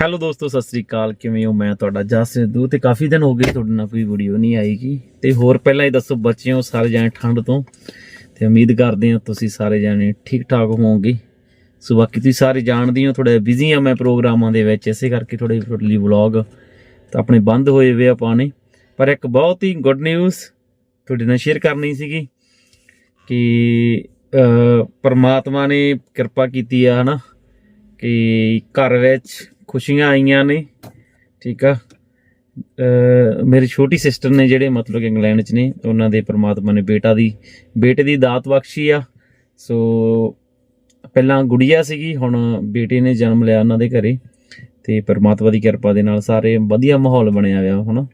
Hello ਦੋਸਤੋ, ਸਤਿ ਸ੍ਰੀ ਅਕਾਲ। ਕਿਵੇਂ ਹੋ? ਮੈਂ ਤੁਹਾਡਾ ਜਸ ਸਿੱਧੂ ਤੇ ਕਾਫੀ ਦਿਨ ਹੋ ਗਏ ਤੁਹਾਡੇ ਨਾਲ ਕੋਈ ਵੀਡੀਓ ਨਹੀਂ ਆਏਗੀ ਤੇ ਹੋਰ ਪਹਿਲਾਂ ਹੀ ਦੱਸੋ, ਬੱਚੇ ਹੋ ਸਾਰੇ ਜਾਣੇ ਠੰਡ ਤੋਂ? ਤੇ ਉਮੀਦ ਕਰਦੇ ਹਾਂ ਤੁਸੀਂ ਸਾਰੇ ਜਾਣੇ ਠੀਕ ਠਾਕ ਹੋਵੋਗੇ। ਸੋ ਬਾਕੀ ਤੁਸੀਂ ਸਾਰੇ ਜਾਣਦੇ ਹੋ ਥੋੜਾ ਬਿਜ਼ੀ ਆ ਮੈਂ ਪ੍ਰੋਗਰਾਮਾਂ ਦੇ ਵਿੱਚ, ਇਸੇ ਕਰਕੇ ਥੋੜੇ ਲਈ ਵਲੌਗ ਤਾਂ ਆਪਣੇ ਬੰਦ ਹੋਏ ਵੇ ਆਪਾਂ ਨੇ ਪਰ ਇੱਕ ਬਹੁਤ ਹੀ ਗੁੱਡ ਨਿਊਜ਼ ਤੁਹਾਡੇ ਨਾਲ ਸ਼ੇਅਰ ਕਰਨੀ ਸੀਗੀ ਕਿ ਪਰਮਾਤਮਾ ਨੇ ਕਿਰਪਾ ਕੀਤੀ ਆ, ਹਨਾ? ਕਿ ਘਰ ਵਿੱਚ ਖੁਸ਼ੀਆਂ ਆਈਆਂ ਨੇ, ਠੀਕ ਆ? ਮੇਰੇ ਛੋਟੀ ਸਿਸਟਰ ਨੇ ਜਿਹੜੇ ਮਤਲਬ ਕਿ ਇੰਗਲੈਂਡ 'ਚ ਨੇ, ਉਹਨਾਂ ਦੇ ਪਰਮਾਤਮਾ ਨੇ ਬੇਟਾ ਦੀ, ਬੇਟੇ ਦੀ ਦਾਤ ਬਖਸ਼ੀ ਆ। ਸੋ ਪਹਿਲਾਂ ਗੁੜੀਆ ਸੀਗੀ, ਹੁਣ ਬੇਟੇ ਨੇ ਜਨਮ ਲਿਆ ਉਹਨਾਂ ਦੇ ਘਰੇ ਤੇ ਪਰਮਾਤਮਾ ਦੀ ਕਿਰਪਾ ਦੇ ਨਾਲ ਸਾਰੇ ਵਧੀਆ ਮਾਹੌਲ ਬਣਿਆ ਹੋਇਆ, ਹਨਾ?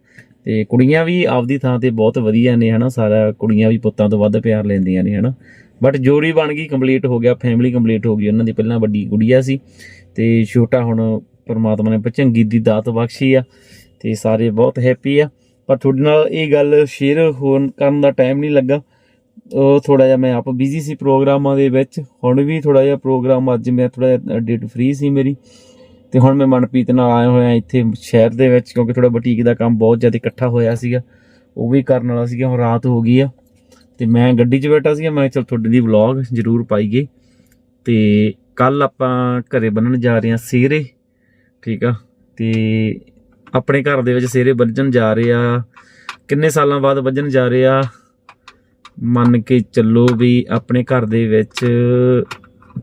ਤੇ ਕੁੜੀਆਂ ਵੀ ਆਪਦੀ ਥਾਂ ਤੇ ਬਹੁਤ ਵਧੀਆ ਨੇ, ਹਨਾ? ਸਾਰਾ ਕੁੜੀਆਂ ਵੀ ਪੁੱਤਾਂ ਤੋਂ ਵੱਧ ਪਿਆਰ ਲੈਂਦੀਆਂ ਨੇ, ਹਨਾ? ਬਟ ਜੋੜੀ ਬਣ ਗਈ ਕੰਪਲੀਟ ਹੋ ਗਿਆ ਫੈਮਿਲੀ ਕੰਪਲੀਟ ਹੋ ਗਈ, ਉਹਨਾਂ ਦੀ ਪਹਿਲਾਂ ਵੱਡੀ ਗੁੜੀਆ ਸੀ ਤੇ ਛੋਟਾ ਹੁਣ ਪਰਮਾਤਮਾ ਨੇ ਚੰਗੀ ਦੀ ਦਾਤ ਬਖਸ਼ੀ ਆ ਤੇ ਸਾਰੇ ਬਹੁਤ ਹੈਪੀ ਆ। ਪਰ ਤੁਹਾਡੇ ਨਾਲ ਇਹ ਗੱਲ ਸ਼ੇਅਰ ਹੋਣ ਕਰਨ ਦਾ ਟਾਈਮ ਨਹੀਂ ਲੱਗਾ। ਉਹ ਥੋੜਾ ਜਿਹਾ ਮੈਂ ਆਪ ਬਿਜ਼ੀ ਸੀ ਪ੍ਰੋਗਰਾਮਾਂ ਦੇ ਵਿੱਚ। ਹੁਣ ਵੀ ਥੋੜਾ ਜਿਹਾ ਪ੍ਰੋਗਰਾਮ, ਅੱਜ ਮੈਂ ਥੋੜਾ ਡੇਟ ਫ੍ਰੀ ਸੀ ਮੇਰੀ। ਤੇ ਹੁਣ ਮੈਂ ਮਨਪ੍ਰੀਤ ਨਾਲ ਆਇਆ ਹੋਇਆ ਇੱਥੇ ਸ਼ਹਿਰ ਦੇ ਵਿੱਚ, ਕਿਉਂਕਿ ਥੋੜਾ ਬੁਟੀਕ ਦਾ ਕੰਮ ਬਹੁਤ ਜ਼ਿਆਦਾ ਇਕੱਠਾ ਹੋਇਆ ਸੀਗਾ। ਉਹ ਵੀ ਕਰਨ ਵਾਲਾ ਸੀਗਾ, ਹੁਣ ਰਾਤ ਹੋ ਗਈ ਆ। ਤੇ ਮੈਂ ਗੱਡੀ 'ਚ ਬੈਠਾ ਸੀਗਾ, ਮੈਂ ਚਲ ਤੁਹਾਡੇ ਦੀ ਵਲੌਗ ਜ਼ਰੂਰ ਪਾਈਏ। ਤੇ ਕੱਲ ਆਪਾਂ ਘਰੇ ਬੰਨਣ ਜਾ ਰਹੇ ਹਾਂ ਸੇਰੇ ਠੀਕ ਆ? ਤੇ ਆਪਣੇ ਘਰ ਦੇ ਵਿੱਚ ਸੇਰੇ ਵੱਜਣ ਜਾ ਰਹੇ ਆ। ਕਿੰਨੇ ਸਾਲਾਂ ਬਾਅਦ ਵੱਜਣ ਜਾ ਰਹੇ ਆ? ਮੰਨ ਕੇ ਚੱਲੋ ਵੀ ਆਪਣੇ ਘਰ ਦੇ ਵਿੱਚ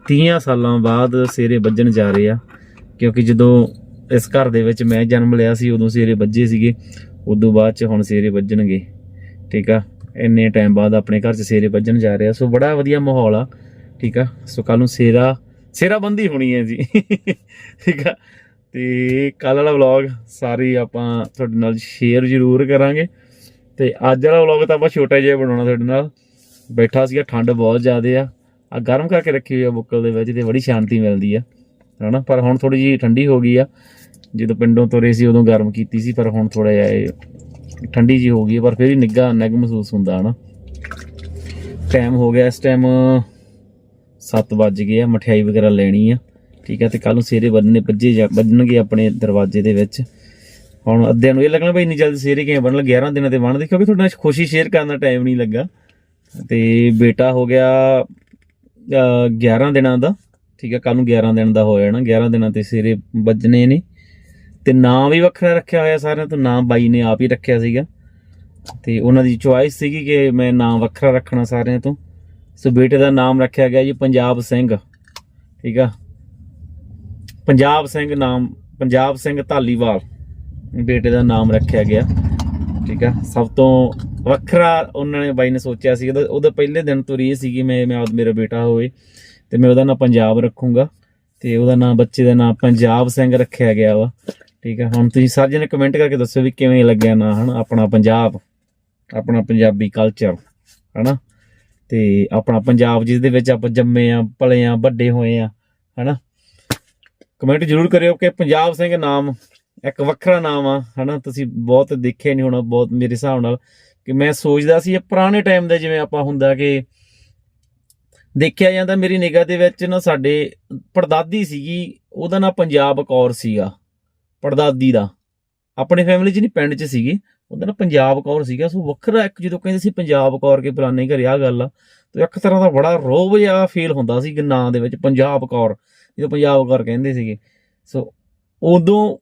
30 ਸਾਲਾਂ ਬਾਅਦ ਸੇਰੇ ਵੱਜਣ ਜਾ ਰਹੇ ਆ। ਕਿਉਂਕਿ ਜਦੋਂ ਇਸ ਘਰ ਦੇ ਵਿੱਚ ਮੈਂ ਜਨਮ ਲਿਆ ਸੀ, ਉਦੋਂ ਸੇਰੇ ਵੱਜੇ ਸੀਗੇ। ਉਦੋਂ ਬਾਅਦ ਚ ਹੁਣ ਸੇਰੇ ਵੱਜਣਗੇ। ਠੀਕ ਆ? ਇੰਨੇ ਟਾਈਮ ਬਾਅਦ ਆਪਣੇ ਘਰ ਚ ਸੇਰੇ ਵੱਜਣ ਜਾ ਰਿਹਾ ਸੋ ਬੜਾ ਵਧੀਆ ਮਾਹੌਲ ਆ। ਠੀਕ ਆ? ਸੋ ਕੱਲ ਨੂੰ ਸੇਰਾ ਸੇਰਾ ਹੋਣੀ ਹੈ ਜੀ। ਠੀਕ ਆ? ਤੇ ਕੱਲ ਵਾਲਾ ਵਲੌਗ ਸਾਰੀ ਆਪਾਂ ਤੁਹਾਡੇ ਨਾਲ ਸ਼ੇਅਰ ਜ਼ਰੂਰ ਕਰਾਂਗੇ। ਤੇ ਅੱਜ ਵਾਲਾ ਵਲੌਗ ਤਾਂ ਆਪਾਂ ਛੋਟਾ ਜਿਹਾ ਬਣਾਉਣਾ ਤੁਹਾਡੇ ਨਾਲ। ਬੈਠਾ ਸੀਗਾ ਠੰਡ ਬਹੁਤ ਜ਼ਿਆਦੇ ਆ। ਆ ਗਰਮ ਕਰਕੇ ਰੱਖੀ ਹੋਈ ਆ ਬੁੱਕਲ ਦੇ ਵਿੱਚ ਤੇ ਬੜੀ ਸ਼ਾਂਤੀ ਮਿਲਦੀ ਆ। ਹਨਾ? ਪਰ ਹੁਣ ਥੋੜੀ ਜਿਹੀ ਠੰਡੀ ਹੋ ਗਈ ਆ। ਜਦੋਂ ਪਿੰਡੋਂ ਤੁਰੇ ਸੀ ਉਦੋਂ ਗਰਮ ਕੀਤੀ ਸੀ ਪਰ ਹੁਣ ਥੋੜਾ ਜਿਹਾ ਇਹ ਠੰਡੀ ਜੀ ਹੋ ਗਈ ਆ, ਪਰ ਫਿਰ ਵੀ ਨਿੱਘਾ ਨਿੱਘ ਮਹਿਸੂਸ ਹੁੰਦਾ ਹਨਾ? ਟਾਈਮ ਹੋ ਗਿਆ ਇਸ ਟਾਈਮ 7 ਵੱਜ ਗਏ ਆ ਮਠਿਆਈ ਵਗੈਰਾ ਲੈਣੀ ਆ। ਠੀਕ ਹੈ, ਤੇ ਕੱਲ ਨੂੰ ਸੇਰੇ ਬੰਨਣੇ ਵੱਜੇ ਜਾ- ਵੱਜਣਗੇ ਆਪਣੇ ਦਰਵਾਜ਼ੇ ਦੇ ਵਿੱਚ। ਹੁਣ ਅੱਧਿਆਂ ਨੂੰ ਇਹ ਲੱਗਣਾ ਬਈ ਇੰਨੀ ਜਲਦੀ ਸਵੇਰੇ ਕਿਵੇਂ ਬਣਨ 11 ਦਿਨਾਂ ਤੇ ਬਣਦੇ ਕਿਉਂਕਿ ਤੁਹਾਡੇ ਨਾਲ ਖੁਸ਼ੀ ਸ਼ੇਅਰ ਕਰਨ ਦਾ ਟਾਈਮ ਨਹੀਂ ਲੱਗਾ। ਤੇ ਬੇਟਾ ਹੋ ਗਿਆ 11 ਦਿਨਾਂ ਦਾ। ਠੀਕ ਹੈ ਕੱਲ ਨੂੰ 11 ਦਿਨ ਦਾ ਹੋ ਜਾਣਾ। 11 ਦਿਨਾਂ ਤੇ ਸੇਰੇ ਵੱਜਣੇ ਨੇ। ਤੇ ਨਾਂ ਵੀ ਵੱਖਰਾ ਰੱਖਿਆ ਹੋਇਆ ਸਾਰਿਆਂ ਤੋਂ। ਨਾਂ ਬਾਈ ਨੇ ਆਪ ਹੀ ਰੱਖਿਆ ਸੀਗਾ। ਤੇ ਉਹਨਾਂ ਦੀ ਚੁਆਇਸ ਸੀਗੀ ਕਿ ਮੈਂ ਨਾਂ ਵੱਖਰਾ ਰੱਖਣਾ ਸਾਰਿਆਂ ਤੋਂ। ਸੋ ਬੇਟੇ ਦਾ ਨਾਮ ਰੱਖਿਆ ਗਿਆ ਜੀ, ਪੰਜਾਬ ਸਿੰਘ। ਠੀਕ ਆ। ਪੰਜਾਬ ਸਿੰਘ ਨਾਮ, ਪੰਜਾਬ ਸਿੰਘ ਧਾਲੀਵਾਲ, ਬੇਟੇ ਦਾ ਨਾਮ ਰੱਖਿਆ ਗਿਆ। ਠੀਕ ਆ? ਸਭ ਤੋਂ ਵੱਖਰਾ ਉਹਨਾਂ ਨੇ ਬਾਈ ਨੇ ਸੋਚਿਆ ਸੀ। ਉਹਦਾ ਉਹਦਾ ਪਹਿਲੇ ਦਿਨ ਤੋਂ ਰੀ ਸੀਗੀ ਮੈਂ ਮੈਂ ਮੇਰਾ ਬੇਟਾ ਹੋਵੇ ਤੇ ਮੈਂ ਉਹਦਾ ਨਾਮ ਪੰਜਾਬ ਰੱਖੂੰਗਾ ਤੇ ਉਹਦਾ ਨਾਮ ਬੱਚੇ ਦਾ ਨਾਮ ਪੰਜਾਬ ਸਿੰਘ ਰੱਖਿਆ ਗਿਆ ਵਾ। ਠੀਕ ਆ? ਹੁਣ ਤੁਸੀਂ ਸਾਰੇ ਜਣੇ ਕਮੈਂਟ ਕਰਕੇ ਦੱਸੋ ਵੀ ਕਿਵੇਂ ਲੱਗਿਆ ਨਾ, ਹਨਾ? ਆਪਣਾ ਪੰਜਾਬ, ਆਪਣਾ ਪੰਜਾਬੀ ਕਲਚਰ ਹਨਾ? ਤੇ ਆਪਣਾ ਪੰਜਾਬ ਜਿਸ ਦੇ ਵਿੱਚ ਆਪਾਂ ਜੰਮੇ ਆ, ਪਲੇ ਆ, ਵੱਡੇ ਹੋਏ ਆ, ਹਨਾ? ਕਮੈਂਟ ਜ਼ਰੂਰ ਕਰਿਓ ਕਿ ਪੰਜਾਬ ਸਿੰਘ ਨਾਮ ਇੱਕ ਵੱਖਰਾ ਨਾਮ ਆ, ਹਨਾ? ਤੁਸੀਂ ਬਹੁਤ ਦੇਖਿਆ ਨਹੀਂ ਹੋਣਾ, ਬਹੁਤ ਮੇਰੇ ਹਿਸਾਬ ਨਾਲ ਕਿ ਮੈਂ ਸੋਚਦਾ ਸੀ ਇਹ ਪੁਰਾਣੇ ਟਾਈਮ ਦਾ ਜਿਵੇਂ ਆਪਾਂ ਹੁੰਦਾ ਕਿ ਦੇਖਿਆ ਜਾਂਦਾ ਮੇਰੀ ਨਿਗਾਹ ਦੇ ਵਿੱਚ ਨਾ ਸਾਡੇ ਪੜਦਾਦੀ ਸੀਗੀ, ਉਹਦਾ ਨਾਂ ਪੰਜਾਬ ਕੌਰ ਸੀਗਾ, ਪੜਦਾਦੀ ਦਾ। ਆਪਣੇ ਫੈਮਿਲੀ 'ਚ ਨਹੀਂ ਪਿੰਡ 'ਚ ਸੀਗੀ, ਉਹਦਾ ਨਾਂ ਪੰਜਾਬ ਕੌਰ ਸੀਗਾ। ਸੋ ਵੱਖਰਾ ਇੱਕ ਜਦੋਂ ਕਹਿੰਦੇ ਸੀ ਪੰਜਾਬ ਕੌਰ ਕੇ ਫਲਾਣੇ ਘਰੇ ਆ ਗੱਲ ਆ, ਤੇ ਇੱਕ ਤਰ੍ਹਾਂ ਦਾ ਬੜਾ ਰੋਬ ਜਿਹਾ ਫੀਲ ਹੁੰਦਾ ਸੀ ਕਿ ਨਾਂ ਦੇ ਵਿੱਚ ਪੰਜਾਬ ਕੌਰ। ਜਦੋਂ ਪੰਜਾਬ ਕੌਰ ਕਹਿੰਦੇ ਸੀਗੇ। ਸੋ ਉਦੋਂ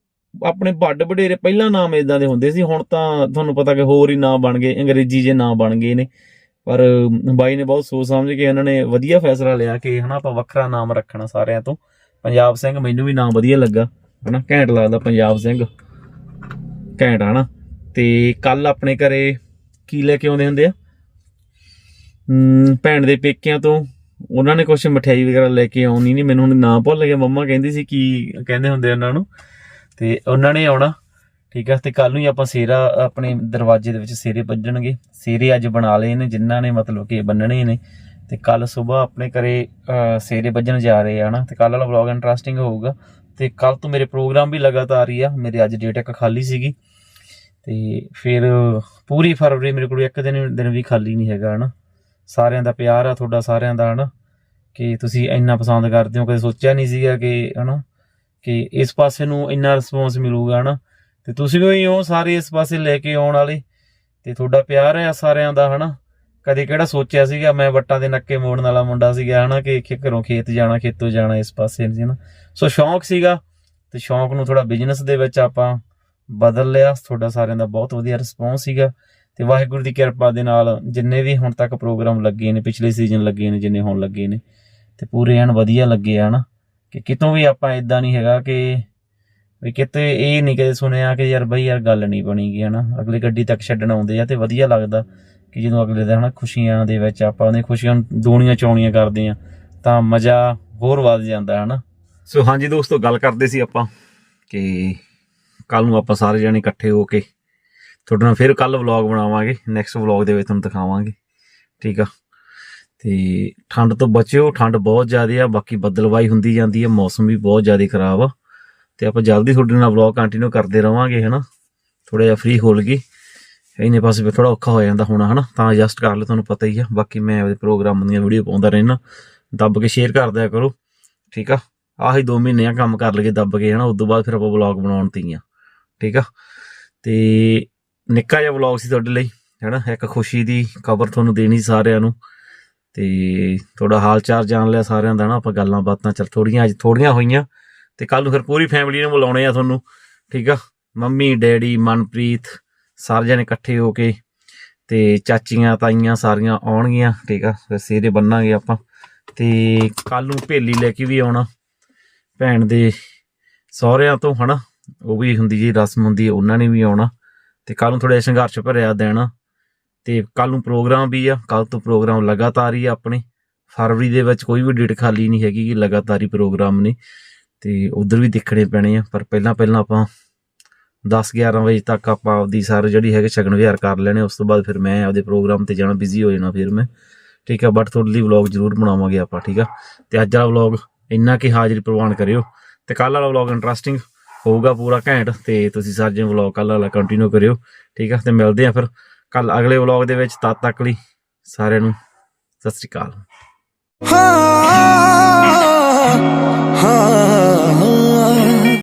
ਆਪਣੇ ਵੱਡ ਵਡੇਰੇ ਪਹਿਲਾਂ ਨਾਮ ਇਦਾਂ ਦੇ ਹੁੰਦੇ ਸੀ, ਹੁਣ ਤਾਂ ਤੁਹਾਨੂੰ ਪਤਾ ਕਿ ਹੋਰ ਹੀ ਨਾਮ ਬਣ ਗਏ, ਅੰਗਰੇਜ਼ੀ ਜੇ ਨਾਮ ਬਣ ਗਏ ਨੇ। ਪਰ ਬਾਈ ਨੇ ਬਹੁਤ ਸੋਚ ਸਮਝ ਕੇ ਇਹਨਾਂ ਨੇ ਵਧੀਆ ਫੈਸਲਾ ਲਿਆ ਕਿ ਹਨਾ ਆਪਾਂ ਵੱਖਰਾ ਨਾਮ ਰੱਖਣਾ ਸਾਰਿਆਂ ਤੋਂ। ਪੰਜਾਬ ਸਿੰਘ ਮੈਨੂੰ ਵੀ ਨਾਮ ਵਧੀਆ ਲੱਗਾ, ਹਨਾ ਘੈਂਟ ਲੱਗਦਾ ਪੰਜਾਬ ਸਿੰਘ। ਘੈਂਟ, ਹਨਾ। ਤੇ ਕੱਲ ਆਪਣੇ ਘਰੇ ਕੀ ਲੈ ਕੇ ਆਉਂਦੇ ਹੁੰਦੇ ਆ? ਭੈਣ ਦੇ ਪੇਕਿਆਂ ਤੋਂ ਉਹਨਾਂ ਨੇ ਕੁਝ ਮਠਿਆਈ ਵਗੈਰਾ ਲੈ ਕੇ ਆਉਣੀ ਨਹੀਂ, ਮੈਨੂੰ ਹੁਣ ਨਾਂ ਭੁੱਲ ਗਿਆ। ਮੰਮਾ ਕਹਿੰਦੀ ਸੀ ਕੀ ਕਹਿੰਦੇ ਹੁੰਦੇ ਉਹਨਾਂ ਨੂੰ, ਤੇ ਉਹਨਾਂ ਨੇ ਆਉਣਾ, ਠੀਕ ਆ? ਤੇ ਕੱਲ ਨੂੰ ਹੀ ਆਪਾਂ ਸੇਰਾ ਆਪਣੇ ਦਰਵਾਜ਼ੇ ਦੇ ਵਿੱਚ ਸੇਰੇ ਵੱਜਣਗੇ। ਸੇਰੇ ਅੱਜ ਬਣਾ ਲਏ ਨੇ, ਜਿਨ੍ਹਾਂ ਨੇ ਮਤਲਬ ਕਿ ਬੰਨਣੇ ਨੇ। ਤੇ ਕੱਲ ਸਵੇਰ ਆਪਣੇ ਘਰੇ ਸੇਰੇ ਵੱਜਣ ਜਾ ਰਹੇ ਆ ਨਾ। ਤੇ ਕੱਲ ਵਾਲਾ ਵਲੌਗ ਇੰਟਰਸਟਿੰਗ ਹੋਊਗਾ। ਤੇ ਕੱਲ ਤੋਂ ਮੇਰੇ ਪ੍ਰੋਗਰਾਮ ਵੀ ਲਗਾਤਾਰ ਹੀ ਆ। ਮੇਰੇ ਅੱਜ ਡੇਟ ਇੱਕ ਖਾਲੀ ਸੀਗੀ। ਤੇ ਫਿਰ ਪੂਰੀ ਫਰਵਰੀ ਮੇਰੇ ਕੋਲ ਇੱਕ ਦਿਨ ਦਿਨ ਵੀ ਖਾਲੀ ਨਹੀਂ ਹੈਗਾ, ਹਨਾ? ਸਾਰਿਆਂ ਦਾ ਪਿਆਰ ਆ ਤੁਹਾਡਾ ਸਾਰਿਆਂ ਦਾ, ਹਨਾ? ਕਿ ਤੁਸੀਂ ਇੰਨਾ ਪਸੰਦ ਕਰਦੇ ਹੋ, ਕਦੇ ਸੋਚਿਆ ਨਹੀਂ ਸੀਗਾ ਕਿ, ਹਨਾ? ਕਿ ਇਸ ਪਾਸੇ ਨੂੰ ਇੰਨਾ ਰਿਸਪੌਂਸ ਮਿਲੂਗਾ, ਹਨਾ? ਤੇ ਤੁਸੀਂ ਵੀ ਹੋ, ਸਾਰੇ ਇਸ ਪਾਸੇ ਲੈ ਕੇ ਆਉਣ ਵਾਲੇ। ਤੇ ਤੁਹਾਡਾ ਪਿਆਰ ਹੈ ਸਾਰਿਆਂ ਦਾ, ਹਨਾ? ਕਦੇ ਕਿਹੜਾ ਸੋਚਿਆ ਸੀਗਾ, ਮੈਂ ਵੱਟਾਂ ਦੇ ਨੱਕੇ ਮੋੜਨ ਵਾਲਾ ਮੁੰਡਾ ਸੀਗਾ, ਹਨਾ? ਕਿ ਕਿ ਘਰੋਂ ਖੇਤ ਜਾਣਾ, ਖੇਤੋਂ ਜਾਣਾ ਇਸ ਪਾਸੇ ਜੀ ਨਾ ਸੋ ਸ਼ੌਂਕ ਸੀਗਾ, ਤੇ ਸ਼ੌਂਕ ਨੂੰ ਥੋੜਾ ਬਿਜ਼ਨਸ ਦੇ ਵਿੱਚ ਆਪਾਂ ਬਦਲ ਲਿਆ। ਤੁਹਾਡਾ ਸਾਰਿਆਂ ਦਾ ਬਹੁਤ ਵਧੀਆ ਰਿਸਪੌਂਸ ਸੀਗਾ। ਤੇ ਵਾਹਿਗੁਰੂ ਦੀ ਕਿਰਪਾ ਦੇ ਨਾਲ ਜਿੰਨੇ ਵੀ ਹੁਣ ਤੱਕ ਪ੍ਰੋਗਰਾਮ ਲੱਗੇ ਨੇ, ਪਿਛਲੇ ਸੀਜ਼ਨ ਲੱਗੇ ਨੇ, ਜਿੰਨੇ ਹੁਣ ਲੱਗੇ ਨੇ, ਤੇ ਪੂਰੇ ਐਨ ਵਧੀਆ ਲੱਗੇ ਆ ਹਨਾ ਕਿ ਕਿਤੋਂ ਵੀ ਆਪਾਂ ਇਦਾਂ ਨਹੀਂ ਹੈਗਾ ਕਿ ਵੀ ਕਿਤੇ ਇਹ ਨਹੀਂ ਕਦੇ ਸੁਣਿਆ ਕਿ ਯਾਰ ਬਈ ਯਾਰ ਗੱਲ ਨਹੀਂ ਬਣੀ ਗਈ ਹਨਾ। ਅਗਲੀ ਗੱਡੀ ਤੱਕ ਛੱਡਣ ਆਉਂਦੇ ਆ ਤੇ ਵਧੀਆ ਲੱਗਦਾ ਕਿ ਜਦੋਂ ਅਗਲੇ ਦਿਨ ਹਨਾ ਖੁਸ਼ੀਆਂ ਦੇ ਵਿੱਚ ਆਪਾਂ ਉਹਨੇ ਖੁਸ਼ੀਆਂ ਨੂੰ ਦੂਣੀਆਂ ਚੌਣੀਆਂ ਕਰਦੇ ਆ, ਤਾਂ ਮਜ਼ਾ ਹੋਰ ਵੱਧ ਜਾਂਦਾ, ਹਨਾ। ਸੋ ਹਾਂਜੀ ਦੋਸਤੋ, ਗੱਲ ਕਰਦੇ ਸੀ ਆਪਾਂ ਕਿ ਕੱਲ ਨੂੰ ਆਪਾਂ ਸਾਰੇ ਜਣੇ ਇਕੱਠੇ ਹੋ ਕੇ ਤੁਹਾਡੇ ਨਾਲ ਫਿਰ ਕੱਲ ਵਲੌਗ ਬਣਾਵਾਂਗੇ ਨੈਕਸਟ ਵਲੌਗ ਦੇ ਵਿੱਚ ਤੁਹਾਨੂੰ ਦਿਖਾਵਾਂਗੇ। ਠੀਕ ਆ? ਤੇ ਠੰਡ ਤੋਂ ਬਚਿਓ, ਠੰਡ ਬਹੁਤ ਜ਼ਿਆਦਾ ਆ, ਬਾਕੀ ਬੱਦਲਵਾਈ ਹੁੰਦੀ ਜਾਂਦੀ ਹੈ ਮੌਸਮ ਵੀ ਬਹੁਤ ਜ਼ਿਆਦਾ ਖਰਾਬ ਆ। ਤੇ ਆਪਾਂ ਜਲਦੀ ਤੁਹਾਡੇ ਨਾਲ ਵਲੌਗ ਕੰਟੀਨਿਊ ਕਰਦੇ ਰਵਾਂਗੇ, ਹਨਾ? ਥੋੜਾ ਜਿਹਾ ਫ੍ਰੀ ਹੋ ਲਗੀ ਇਹਨੇ ਪਾਸੇ ਵੀ ਥੋੜਾ ਔਖਾ ਹੋ ਜਾਂਦਾ ਹੁਣ, ਹਨਾ? ਤਾਂ ਐਡਜਸਟ ਕਰ ਲਓ, ਤੁਹਾਨੂੰ ਪਤਾ ਹੀ ਆ। ਬਾਕੀ ਮੈਂ ਆਪਦੇ ਪ੍ਰੋਗਰਾਮ ਦੀਆਂ ਵੀਡੀਓ ਪਾਉਂਦਾ ਰਹਿਣਾ ਦੱਬ ਕੇ ਸ਼ੇਅਰ ਕਰ ਦਿਆ ਕਰੋ। ਠੀਕ ਆ? ਆਹੀ 2 ਮਹੀਨੇ ਆ ਕੰਮ ਕਰ ਲਗੇ ਦੱਬ ਕੇ, ਹਨਾ? ਉਸ ਤੋਂ ਬਾਅਦ ਫਿਰ ਆਪਾਂ ਵਲੌਗ ਬਣਾਉਣ ਤੀਆਂ। ਠੀਕ ਆ? ਤੇ ਨਿੱਕਾ ਜਿਹਾ ਵਲੌਗ ਸੀ ਤੁਹਾਡੇ ਲਈ, ਹੈਨਾ? ਇੱਕ ਖੁਸ਼ੀ ਦੀ ਖਬਰ ਤੁਹਾਨੂੰ ਦੇਣੀ ਸਾਰਿਆਂ ਨੂੰ। ਤੇ ਤੁਹਾਡਾ ਹਾਲ ਚਾਲ ਜਾਣ ਲਿਆ ਸਾਰਿਆਂ ਦਾ ਨਾ, ਆਪਾਂ ਗੱਲਾਂ ਬਾਤਾਂ, ਚੱਲ ਥੋੜੀਆਂ, ਅੱਜ ਥੋੜੀਆਂ ਹੋਈਆਂ। ਤੇ ਕੱਲ ਨੂੰ ਫਿਰ ਪੂਰੀ ਫੈਮਿਲੀ ਨੂੰ ਬੁਲਾਉਣੇ ਆ ਤੁਹਾਨੂੰ, ਠੀਕ ਆ? ਮੰਮੀ, ਡੈਡੀ, ਮਨਪ੍ਰੀਤ, ਸਾਰੇ ਜਣੇ ਇਕੱਠੇ ਹੋ ਕੇ, ਤੇ ਚਾਚੀਆਂ, ਤਾਈਆਂ ਸਾਰੀਆਂ ਆਉਣਗੀਆਂ, ਠੀਕ ਆ? ਫਿਰ ਸੇਰੇ ਬੰਨਾਂਗੇ ਆਪਾਂ। ਤੇ ਕੱਲ ਨੂੰ ਭੇਲੀ ਲੈ ਕੇ ਵੀ ਆਉਣਾ, ਭੈਣ ਦੇ ਸਹੁਰਿਆਂ ਤੋਂ, ਹਨਾ? ਉਹ ਵੀ ਹੁੰਦੀ ਜੀ, ਰਸਮ ਹੁੰਦੀ ਹੈ, ਉਹਨਾਂ ਨੇ ਵੀ ਆਉਣਾ। ਤੇ ਕੱਲ ਨੂੰ ਥੋੜਾ ਸੰਘਰਸ਼ ਭਰਿਆ ਦੇਣਾ ਤੇ ਕੱਲ ਨੂੰ ਪ੍ਰੋਗਰਾਮ ਵੀ ਆ ਕੱਲ ਤੋਂ ਪ੍ਰੋਗਰਾਮ ਲਗਾਤਾਰ ਹੀ ਆ ਆਪਣੇ। ਫਰਵਰੀ ਦੇ ਵਿੱਚ ਕੋਈ ਵੀ ਡੇਟ ਖਾਲੀ ਨਹੀਂ ਹੈਗੀ ਕਿ ਲਗਾਤਾਰ ਹੀ ਪ੍ਰੋਗਰਾਮ ਨੇ। ਤੇ ਉਧਰ ਵੀ ਦੇਖਣੇ ਪੈਣੇ ਆ, ਪਰ ਪਹਿਲਾਂ ਪਹਿਲਾਂ ਆਪਾਂ 10 11 ਵਜੇ ਤੱਕ ਆਪਾਂ ਆਪਦੀ ਸਾਰੇ ਜਿਹੜੀ ਹੈਗੇ ਸ਼ਗਨ ਵਿਹਾਰ ਕਰ ਲੈਣੇ, ਉਸ ਤੋਂ ਬਾਅਦ ਫਿਰ ਮੈਂ ਆਪਦੇ ਪ੍ਰੋਗਰਾਮ ਤੇ ਜਾਣਾ ਬਿਜ਼ੀ ਹੋ ਜਾਣਾ ਫਿਰ ਮੈਂ। ਠੀਕ ਆ ਬਟ ਤੁਹਾਡੇ ਲਈ ਵਲੌਗ ਜ਼ਰੂਰ ਬਣਾਵਾਂਗੇ ਆਪਾਂ, ਠੀਕ ਆ? ਤੇ ਅੱਜ ਵਾਲਾ ਵਲੌਗ ਇੰਨਾ ਕਿ ਹਾਜ਼ਰੀ ਪ੍ਰਵਾਨ ਕਰਿਓ। ਤੇ ਕੱਲ ਵਾਲਾ ਵਲੌਗ ਇੰਟਰਸਟਿੰਗ ਹੋਊਗਾ ਪੂਰਾ ਘੈਂਟ ਤੇ ਤੁਸੀਂ ਸਾਰੇ ਜਣ ਵਲੌਗ ਕੱਲ ਵਾਲਾ ਕੰਟੀਨਿਊ ਕਰਿਓ, ਠੀਕ ਆ? ਤੇ ਮਿਲਦੇ ਆ ਫਿਰ ਕੱਲ ਅਗਲੇ ਵਲੌਗ ਦੇ ਵਿੱਚ, ਤਦ ਤੱਕ ਲਈ ਸਾਰਿਆਂ ਨੂੰ ਸਤਿ ਸ੍ਰੀ ਅਕਾਲ। ਹਾਂ ਹਾਂ।